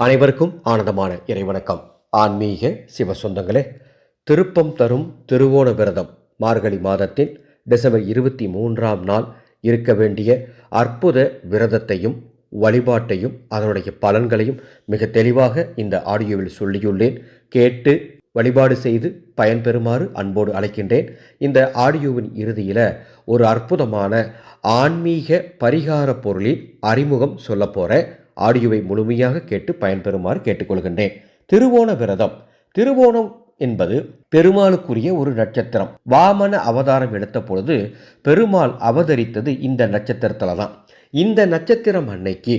அனைவருக்கும் ஆனந்தமான இறைவணக்கம். ஆன்மீக சிவ சொந்தங்களே திருப்பம் தரும் திருவோண விரதம் மார்கழி மாதத்தின் டிசம்பர் இருபத்தி மூன்றாம் நாள் இருக்க வேண்டிய அற்புத விரதத்தையும் வழிபாட்டையும் அதனுடைய பலன்களையும் மிக தெளிவாக இந்த ஆடியோவில் சொல்லியுள்ளேன். கேட்டு வழிபாடு செய்து பயன்பெறுமாறு அன்போடு அழைக்கின்றேன். இந்த ஆடியோவின் இறுதியில் ஒரு அற்புதமான ஆன்மீக பரிகார பொருளின் அறிமுகம் சொல்ல போகிறேன் ஆடியோவை முழுமையாக கேட்டு பயன்பெறுமாறு கேட்டுக்கொள்கின்றேன். திருவோண விரதம். திருவோணம் என்பது பெருமாளுக்குரிய ஒரு நட்சத்திரம். வாமன அவதாரம் எடுத்த பொழுது பெருமாள் அவதரித்தது இந்த நட்சத்திரத்தில் தான் இந்த நட்சத்திரம் அன்னைக்கு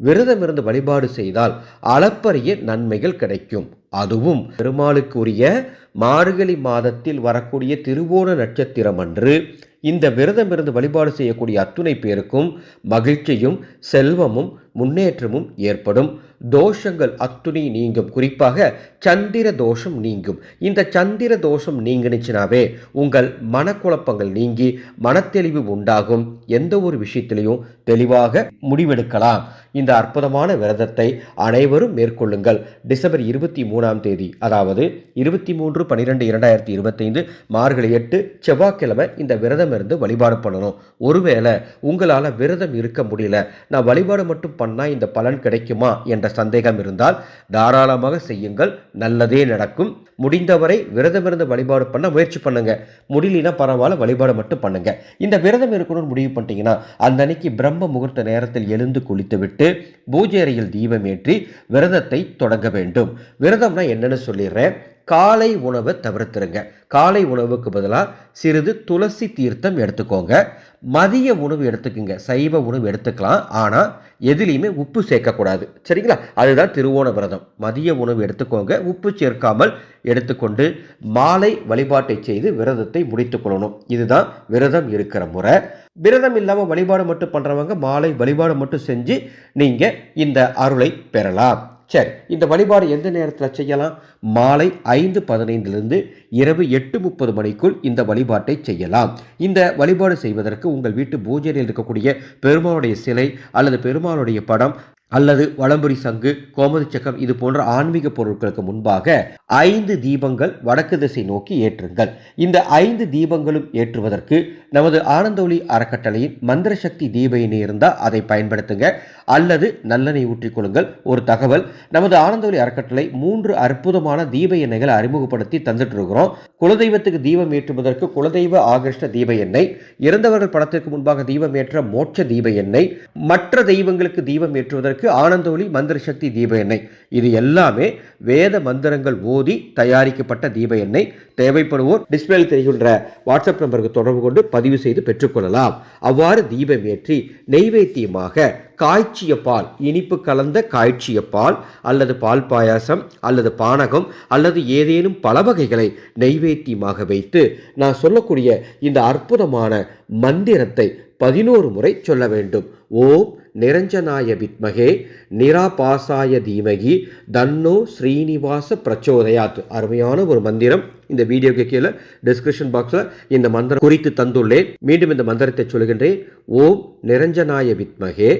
விரதம் இருந்து வழிபாடு செய்தால் அளப்பரிய நன்மைகள் கிடைக்கும். அதுவும் பெருமாளுக்குரிய மார்கழி மாதத்தில் வரக்கூடிய திருவோண நட்சத்திரம் அன்று இந்த விரதம் இருந்து வழிபாடு செய்யக்கூடிய அத்துணை பேருக்கும் மகிழ்ச்சியும் செல்வமும் முன்னேற்றமும் ஏற்படும். தோஷங்கள் அத்துணை நீங்கும். குறிப்பாக சந்திர தோஷம் நீங்கும். இந்த சந்திர தோஷம் நீங்கினுச்சுனாவே உங்கள் மனக்குழப்பங்கள் நீங்கி மனத்தெளிவு உண்டாகும். எந்த ஒரு விஷயத்திலையும் தெளிவாக முடிவெடுக்கலாம். இந்த அற்புதமான விரதத்தை அனைவரும் மேற்கொள்ளுங்கள். டிசம்பர் இருபத்தி மூணாம் தேதி அதாவது இருபத்தி மூன்று பன்னிரெண்டு இரண்டாயிரத்தி இருபத்தைந்து மார்கழி எட்டு செவ்வாய்க்கிழமை இந்த விரதம் இருந்து வழிபாடு பண்ணணும். ஒருவேளை உங்களால் விரதம் இருக்க முடியல. நான் வழிபாடு மட்டும் பண்ணால் இந்த பலன் கிடைக்குமா என்ற சந்தேகம் இருந்தால் தாராளமாக செய்யுங்கள். நல்லதே நடக்கும். முடிந்தவரை விரதம் இருந்து வழிபாடு பண்ண முயற்சி பண்ணுங்க. முடியலனா பரவாயில்ல வழிபாடு மட்டும் பண்ணுங்க. இந்த விரதம் இருக்கணும்னு முடிவு பண்ணிட்டீங்கன்னா அந்த அன்னைக்கு பிரம்ம முகூர்த்த நேரத்தில் எழுந்து குளித்துவிட்டு பூஜை அறையில் தீபம் ஏற்றி விரதத்தை தொடங்க வேண்டும். விரதம்னா என்னன்னு சொல்லிடுறேன். காலை உணவை தவிர்த்துருங்க. காலை உணவுக்கு பதிலாக சிறிது துளசி தீர்த்தம் எடுத்துக்கோங்க. மதிய உணவு எடுத்துக்கோங்க. சைவ உணவு எடுத்துக்கலாம். ஆனால் எதுலேயுமே உப்பு சேர்க்கக்கூடாது. சரிங்களா? அதுதான் திருவோண விரதம். மதிய உணவு எடுத்துக்கோங்க. உப்பு சேர்க்காமல் எடுத்துக்கொண்டு மாலை வழிபாட்டை செய்து விரதத்தை முடித்துக்கொள்ளணும் இதுதான் விரதம் இருக்கிற முறை. விரதம் இல்லாமல் வழிபாடு மட்டும் பண்ணுறவங்க மாலை வழிபாடு மட்டும் செஞ்சு நீங்கள் இந்த அருளை பெறலாம். சரி இந்த வழிபாடு எந்த நேரத்தில் செய்யலாம்? மாலை ஐந்து பதினைந்திலிருந்து இரவு எட்டு முப்பது மணிக்குள் இந்த வழிபாட்டை செய்யலாம். இந்த வழிபாடு செய்வதற்கு உங்கள் வீட்டு பூஜையில் இருக்கக்கூடிய பெருமாளுடைய சிலை அல்லது பெருமாளுடைய படம் அல்லது வளம்புரி சங்கு கோமதி சக்கம் இது போன்ற ஆன்மீக பொருட்களுக்கு முன்பாக ஐந்து தீபங்கள் வடக்கு திசை நோக்கி ஏற்றுங்கள். இந்த ஐந்து தீபங்களும் ஏற்றுவதற்கு நமது ஆனந்தோலி அறக்கட்டளையின் மந்திர சக்தி தீப எண்ணெய் இருந்தால் அதை பயன்படுத்துங்க. அல்லது நல்லெண்ணெய் ஊற்றிக்கொள்ளுங்கள் ஒரு தகவல் நமது ஆனந்தோலி அறக்கட்டளை மூன்று அற்புதமான தீப எண்ணெய்களை அறிமுகப்படுத்தி தந்துட்டு இருக்கிறோம். குலதெய்வத்துக்கு தீபம் ஏற்றுவதற்கு குலதெய்வ ஆகிருஷ்ட தீப எண்ணெய் இறந்தவர்கள் படத்திற்கு முன்பாக தீபம் ஏற்ற மோட்ச தீப எண்ணெய் மற்ற தெய்வங்களுக்கு தீபம் ஏற்றுவதற்கு ஆனந்தொலி மந்திர சக்தி தீப எண்ணெய். இது எல்லாமே வேத மந்திரங்கள் ஓதி தயாரிக்கப்பட்ட தீப எண்ணெய். தேவைப்படுவோர் டிஸ்பிளேயில் தெரிகின்ற வாட்ஸ்அப் நம்பருக்கு தொடர்பு கொண்டு பதிவு செய்து பெற்றுக்கொள்ளலாம். அவ்வாறு தீபம் ஏற்றி நெய்வேத்தியமாக காய்ச்சிய பால் இனிப்பு கலந்த காய்ச்சிய பால் அல்லது பால் பாயாசம் அல்லது பானகம் அல்லது ஏதேனும் பல வகைகளை நெய்வேத்தியமாக வைத்து நான் சொல்லக்கூடிய இந்த அற்புதமான மந்திரத்தை பதினோரு முறை சொல்ல வேண்டும். ஓம் நிரஞ்சனாய வித்மகே நிராபாசாய தீமகி தன்னோ ஸ்ரீனிவாச பிரச்சோதயாத். அருமையான ஒரு மந்திரம். இந்த வீடியோக்கு கீழே டிஸ்கிரிப்ஷன் பாக்ஸில் இந்த மந்திரம் குறித்து தந்துள்ளேன். மீண்டும் இந்த மந்திரத்தை சொல்கின்றேன் ஓம் நிரஞ்சனாய வித்மகே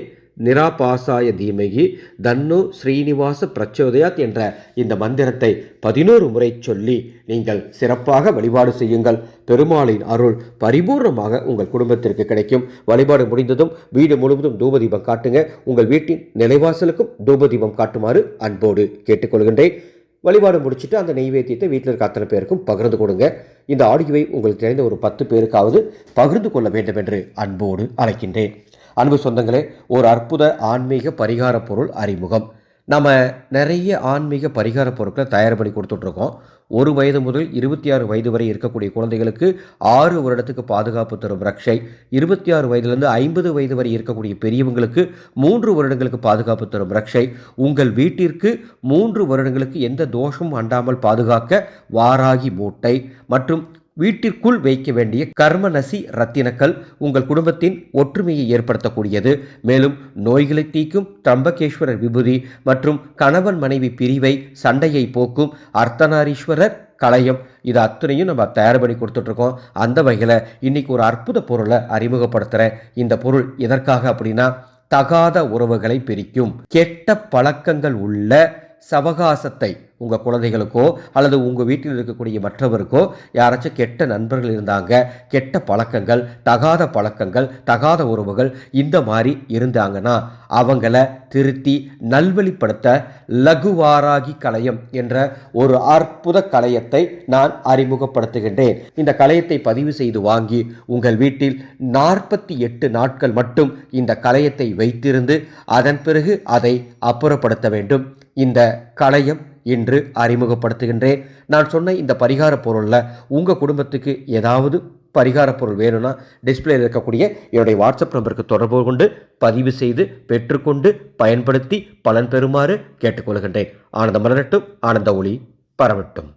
நிராபாசாய தீமகி தன்னு ஸ்ரீனிவாச பிரச்சோதயாத் என்ற இந்த மந்திரத்தை பதினோரு முறை சொல்லி நீங்கள் சிறப்பாக வழிபாடு செய்யுங்கள். பெருமாளின் அருள் பரிபூர்ணமாக உங்கள் குடும்பத்திற்கு கிடைக்கும். வழிபாடு முடிந்ததும் வீடு முழுவதும் தூபதீபம் காட்டுங்க. உங்கள் வீட்டின் நிலைவாசலுக்கும் தூபதீபம் காட்டுமாறு அன்போடு கேட்டுக்கொள்கின்றேன். வழிபாடு முடிச்சுட்டு அந்த நெய்வேத்தியத்தை வீட்டில் இருக்க அத்தனை பேருக்கும் பகிர்ந்து கொடுங்க. இந்த ஆடியோவை உங்களுக்கு தெரிந்த ஒரு பத்து பேருக்காவது பகிர்ந்து கொள்ள வேண்டும் என்று அன்போடு அழைக்கின்றேன். அன்பு சொந்தங்களே ஒரு அற்புத ஆன்மீக பரிகார பொருள் அறிமுகம். நம்ம நிறைய ஆன்மீக பரிகார பொருட்களை தயார் பண்ணி கொடுத்துட்ருக்கோம். ஒரு வயது முதல் இருபத்தி ஆறு வயது வரை இருக்கக்கூடிய குழந்தைகளுக்கு ஆறு வருடத்துக்கு பாதுகாப்பு தரும் ரக்ஷை இருபத்தி ஆறு வயதுலேருந்து ஐம்பது வயது வரை இருக்கக்கூடிய பெரியவங்களுக்கு மூன்று வருடங்களுக்கு பாதுகாப்பு தரும் ரக்ஷை உங்கள் வீட்டிற்கு மூன்று வருடங்களுக்கு எந்த தோஷமும் அண்டாமல் பாதுகாக்க வாராகி மூட்டை மற்றும் வீட்டிற்குள் வைக்க வேண்டிய கர்மநசி ரத்தினக்கல் உங்கள் குடும்பத்தின் ஒற்றுமையை ஏற்படுத்தக்கூடியது. மேலும் நோய்களை தீக்கும் தம்பகேஸ்வரர் விபூதி மற்றும் கணவன் மனைவி பிரிவை சண்டையை போக்கும் அர்த்தநாரீஸ்வரர் களையம் இது அத்தனையும் நம்ம தயார் பண்ணி கொடுத்துட்ருக்கோம். அந்த வகையில் இன்றைக்கி ஒரு அற்புத பொருளை அறிமுகப்படுத்துகிறேன் இந்த பொருள் எதற்காக அப்படின்னா தகாத உறவுகளை பிரிக்கும். கெட்ட பழக்கங்கள் உள்ள சவகாசத்தை உங்கள் குழந்தைகளுக்கோ அல்லது உங்கள் வீட்டில் இருக்கக்கூடிய மற்றவருக்கோ யாராச்சும் கெட்ட நண்பர்கள் இருந்தாங்க கெட்ட பழக்கங்கள் தகாத பழக்கங்கள் தகாத உறவுகள் இந்த மாதிரி இருந்தாங்கன்னா அவங்கள திருத்தி நல்வழிப்படுத்த லகுவாராகி கலையம் என்ற ஒரு அற்புத கலையத்தை நான் அறிமுகப்படுத்துகின்றேன். இந்த கலையத்தை பதிவு செய்து வாங்கி உங்கள் வீட்டில் நாற்பத்தி எட்டு நாட்கள் மட்டும் இந்த கலையத்தை வைத்திருந்து அதன் பிறகு அதை அப்புறப்படுத்த வேண்டும். இந்த கலையம் இன்று அறிமுகப்படுத்துகின்றேன். நான் சொன்ன இந்த பரிகார பொருளில் உங்கள் குடும்பத்துக்கு ஏதாவது பரிகார பொருள் வேணும்னா டிஸ்பிளேயில் இருக்கக்கூடிய என்னுடைய வாட்ஸ்அப் நம்பருக்கு தொடர்பு கொண்டு பதிவு செய்து பெற்றுக்கொண்டு பயன்படுத்தி பலன் பெறுமாறு கேட்டுக்கொள்கின்றேன். ஆனந்த மலரட்டும் ஆனந்த ஒளி பரவட்டும்.